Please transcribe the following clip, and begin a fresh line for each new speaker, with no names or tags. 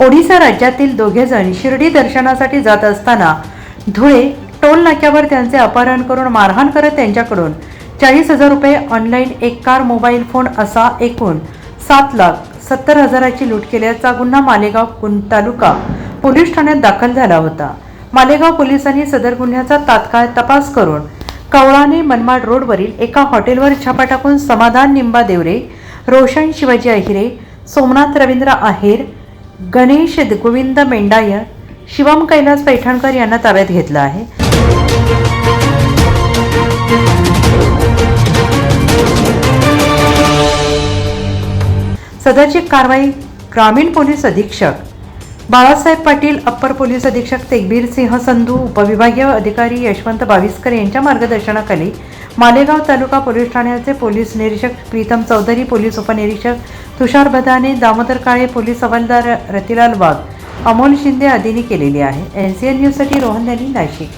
ओडिसा राज्यातील दोघे जण शिर्डी दर्शनासाठी जात असताना धुळे टोल नाक्यावर त्यांचे अपहरण करून मारहाण करत त्यांच्याकडून चाळीस हजार रुपये ऑनलाईन एक कार मोबाईल फोन असा एकूण सात लाख सत्तर हजाराची लूट केल्याचा गुन्हा मालेगाव कुन तालुका पोलीस ठाण्यात दाखल झाला होता. मालेगाव पोलिसांनी सदर गुन्ह्याचा तात्काळ तपास करून कवळाने मनमाड रोडवरील एका हॉटेलवर छापा टाकून समाधान निंबा देवरे रोशन शिवाजी अहिरे सोमनाथ रवींद्र आहेर गणेश गोविंद मेंढाय शिवम कैलास पैठणकर यांना ताब्यात घेतलं आहे. सदरची कारवाई ग्रामीण पोलीस अधीक्षक बाळासाहेब पाटील अप्पर पोलीस अधीक्षक तेगबीर सिंह संधू उपविभागीय अधिकारी यशवंत बाविस्कर यांच्या मार्गदर्शनाखाली मालेगाव तालुका पोलीस ठाण्याचे पोलीस निरीक्षक प्रीतम चौधरी पोलीस उपनिरीक्षक तुषार बदाने दामोदर काळे पोलीस हवालदार रतिलाल वाघ अमोल शिंदे आदींनी केलेली आहे. एन सी एन न्यूजसाठी रोहन यांनी नाशिक.